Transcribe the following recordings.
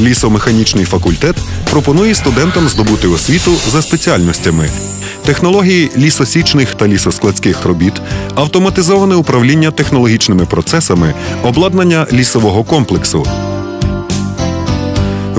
Лісомеханічний факультет пропонує студентам здобути освіту за спеціальностями. Технології лісосічних та лісоскладських робіт, автоматизоване управління технологічними процесами, обладнання лісового комплексу,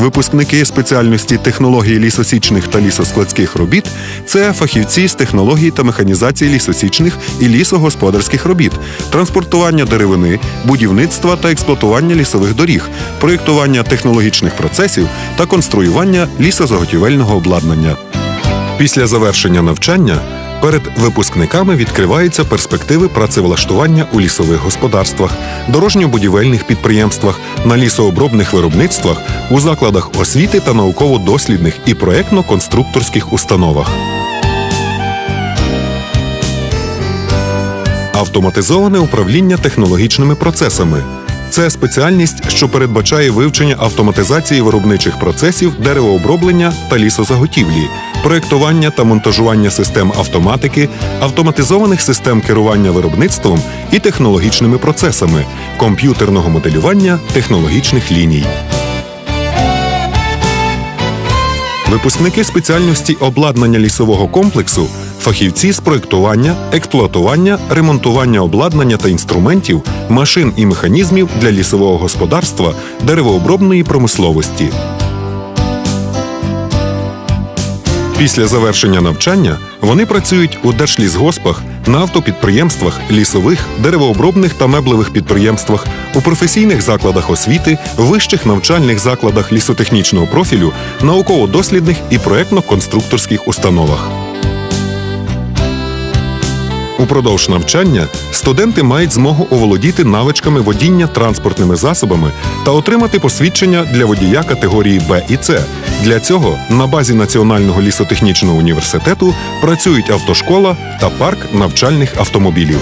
Випускники спеціальності технології лісосічних та лісоскладських робіт це фахівці з технології та механізації лісосічних і лісогосподарських робіт, транспортування деревини, будівництва та експлуатування лісових доріг, проєктування технологічних процесів та конструювання лісозаготівельного обладнання. Після завершення навчання перед випускниками відкриваються перспективи працевлаштування у лісових господарствах, дорожньо-будівельних підприємствах, на лісообробних виробництвах, у закладах освіти та науково-дослідних і проектно-конструкторських установах. Автоматизоване управління технологічними процесами. Це спеціальність, що передбачає вивчення автоматизації виробничих процесів деревооброблення та лісозаготівлі, проєктування та монтажування систем автоматики, автоматизованих систем керування виробництвом і технологічними процесами, комп'ютерного моделювання технологічних ліній. Випускники спеціальності обладнання лісового комплексу фахівці з проєктування, експлуатування, ремонтування обладнання та інструментів, машин і механізмів для лісового господарства, деревообробної промисловості. Після завершення навчання вони працюють у держлісгоспах, на автопідприємствах, лісових, деревообробних та меблевих підприємствах, у професійних закладах освіти, вищих навчальних закладах лісотехнічного профілю, науково-дослідних і проектно-конструкторських установах. Упродовж навчання студенти мають змогу оволодіти навичками водіння транспортними засобами та отримати посвідчення для водія категорії Б і С. Для цього на базі Національного лісотехнічного університету працюють автошкола та парк навчальних автомобілів.